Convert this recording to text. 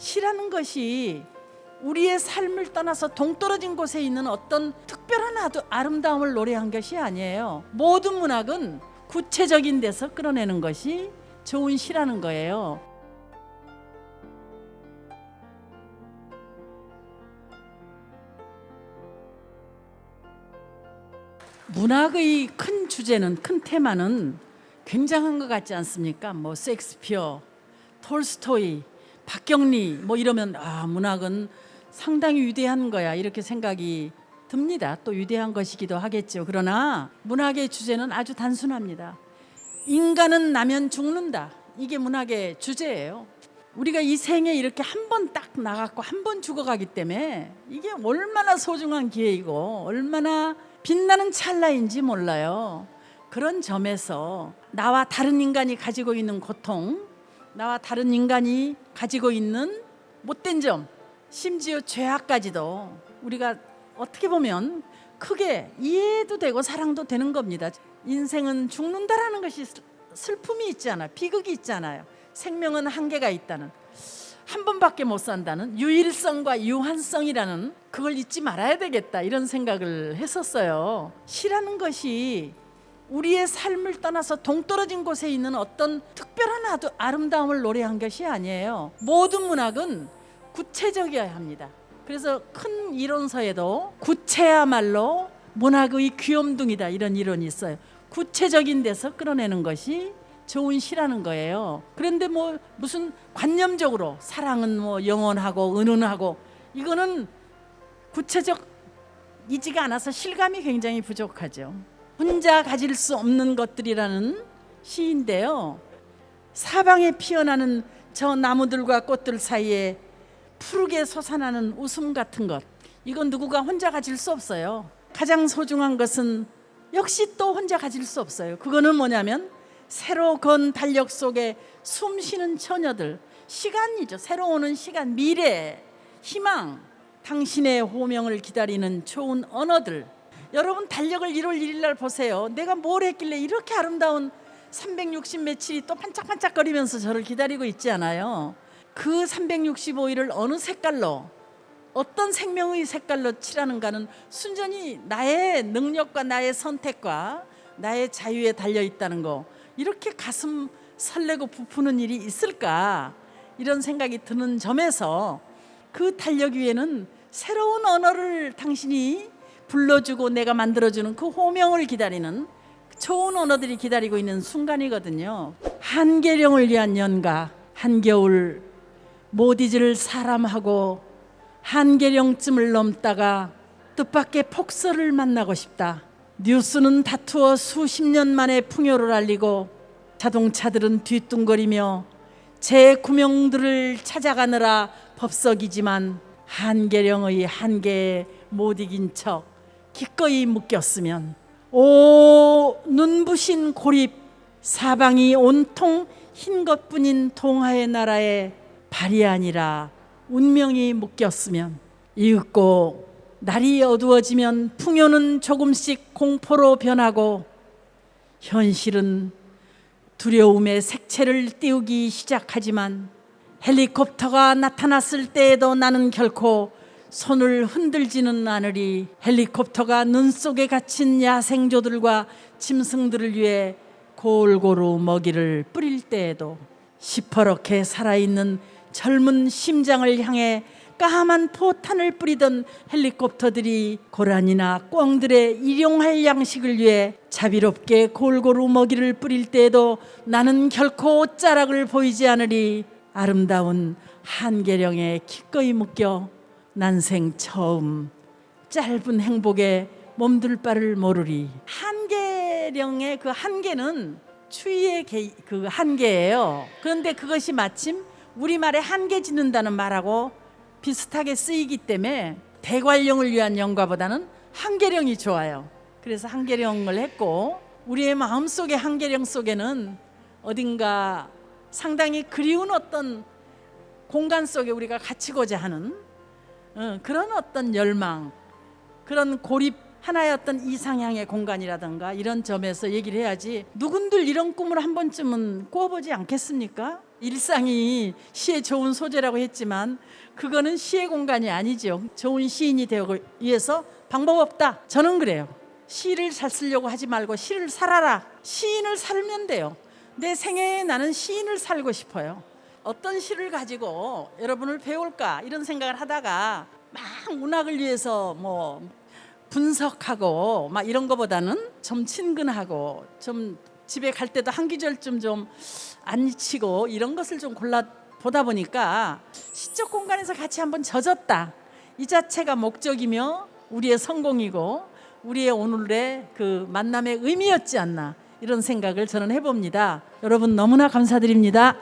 시라는 것이 우리의 삶을 떠나서 동떨어진 곳에 있는 어떤 특별한 아름다움을 노래한 것이 아니에요. 모든 문학은 구체적인 데서 끌어내는 것이 좋은 시라는 거예요. 문학의 큰 주제는 큰 테마는 굉장한 것 같지 않습니까? 뭐 셰익스피어, 톨스토이, 박경리 뭐 이러면 아 문학은 상당히 위대한 거야 이렇게 생각이 듭니다. 또 위대한 것이기도 하겠죠. 그러나 문학의 주제는 아주 단순합니다. 인간은 나면 죽는다. 이게 문학의 주제예요. 우리가 이 생에 이렇게 한 번 딱 나갔고 한 번 죽어가기 때문에 이게 얼마나 소중한 기회이고 얼마나 빛나는 찰나인지 몰라요. 그런 점에서 나와 다른 인간이 가지고 있는 고통, 나와 다른 인간이 가지고 있는 못된 점, 심지어 죄악까지도 우리가 어떻게 보면 크게 이해도 되고 사랑도 되는 겁니다. 인생은 죽는다라는 것이 슬- 슬픔이 있잖아. 비극이 있잖아요. 생명은 한계가 있다는. 한 번밖에 못 산다는 유일성과 유한성이라는 그걸 잊지 말아야 되겠다 이런 생각을 했었어요. 시라는 것이 우리의 삶을 떠나서 동떨어진 곳에 있는 어떤 특별한 아름다움을 노래한 것이 아니에요. 모든 문학은 구체적이어야 합니다. 그래서 큰 이론서에도 구체야말로 문학의 귀염둥이다 이런 이론이 있어요. 구체적인 데서 끌어내는 것이 좋은 시라는 거예요. 그런데 뭐 무슨 관념적으로 사랑은 뭐 영원하고 은은하고 이거는 구체적이지가 않아서 실감이 굉장히 부족하죠. 혼자 가질 수 없는 것들이라는 시인데요. 사방에 피어나는 저 나무들과 꽃들 사이에 푸르게 솟아나는 웃음 같은 것. 이건 누구가 혼자 가질 수 없어요. 가장 소중한 것은 역시 또 혼자 가질 수 없어요. 그거는 뭐냐면 새로 건 달력 속에 숨 쉬는 처녀들, 시간이죠. 새로 오는 시간, 미래, 희망, 당신의 호명을 기다리는 좋은 언어들. 여러분 달력을 1월 1일 날 보세요. 내가 뭘 했길래 이렇게 아름다운 360 며칠이 또 반짝반짝거리면서 저를 기다리고 있지 않아요. 그 365일을 어느 색깔로 어떤 생명의 색깔로 칠하는가는 순전히 나의 능력과 나의 선택과 나의 자유에 달려 있다는 거. 이렇게 가슴 설레고 부푸는 일이 있을까? 이런 생각이 드는 점에서 그 달력 위에는 새로운 언어를 당신이 불러주고 내가 만들어주는 그 호명을 기다리는 좋은 언어들이 기다리고 있는 순간이거든요. 한계령을 위한 연가, 한겨울 못 잊을 사람하고 한계령쯤을 넘다가 뜻밖의 폭설을 만나고 싶다. 뉴스는 다투어 수십 년 만에 풍요를 알리고 자동차들은 뒤뚱거리며 제 구명들을 찾아가느라 법석이지만 한계령의 한계에 못 이긴 척 기꺼이 묶였으면 오 눈부신 고립 사방이 온통 흰 것뿐인 동화의 나라에 발이 아니라 운명이 묶였으면 이윽고 날이 어두워지면 풍요는 조금씩 공포로 변하고 현실은 두려움의 색채를 띄우기 시작하지만 헬리콥터가 나타났을 때에도 나는 결코 손을 흔들지는 않으리 헬리콥터가 눈 속에 갇힌 야생조들과 짐승들을 위해 골고루 먹이를 뿌릴 때에도 시퍼렇게 살아있는 젊은 심장을 향해 까만 포탄을 뿌리던 헬리콥터들이 고란이나 꿩들의 일용할 양식을 위해 자비롭게 골고루 먹이를 뿌릴 때에도 나는 결코 옷자락을 보이지 않으리 아름다운 한계령에 기꺼이 묶여 난생 처음 짧은 행복에 몸둘 바를 모르리 한계령의 그 한계는 추위의 개- 그 한계예요 그런데 그것이 마침 우리말에 한계 짓는다는 말하고 비슷하게 쓰이기 때문에 대관령을 위한 영가보다는 한계령이 좋아요. 그래서 한계령을 했고 우리의 마음속의 한계령 속에는 어딘가 상당히 그리운 어떤 공간 속에 우리가 갇히고자 하는 어, 그런 어떤 열망, 그런 고립 하나의 어떤 이상향의 공간이라든가 이런 점에서 얘기를 해야지 누군들 이런 꿈을 한 번쯤은 꾸어보지 않겠습니까? 일상이 시의 좋은 소재라고 했지만 그거는 시의 공간이 아니죠. 좋은 시인이 되기 위해서 방법 없다. 저는 그래요. 시를 잘 쓰려고 하지 말고 시를 살아라. 시인을 살면 돼요. 내 생애에 나는 시인을 살고 싶어요. 어떤 시를 가지고 여러분을 배울까 이런 생각을 하다가 막 문학을 위해서 뭐 분석하고 막 이런 거보다는 좀 친근하고 좀 집에 갈 때도 한 기절쯤 좀 안 잊히고 이런 것을 좀 골라 보다 보니까 시적 공간에서 같이 한번 젖었다. 이 자체가 목적이며 우리의 성공이고 우리의 오늘의 그 만남의 의미였지 않나 이런 생각을 저는 해봅니다. 여러분 너무나 감사드립니다.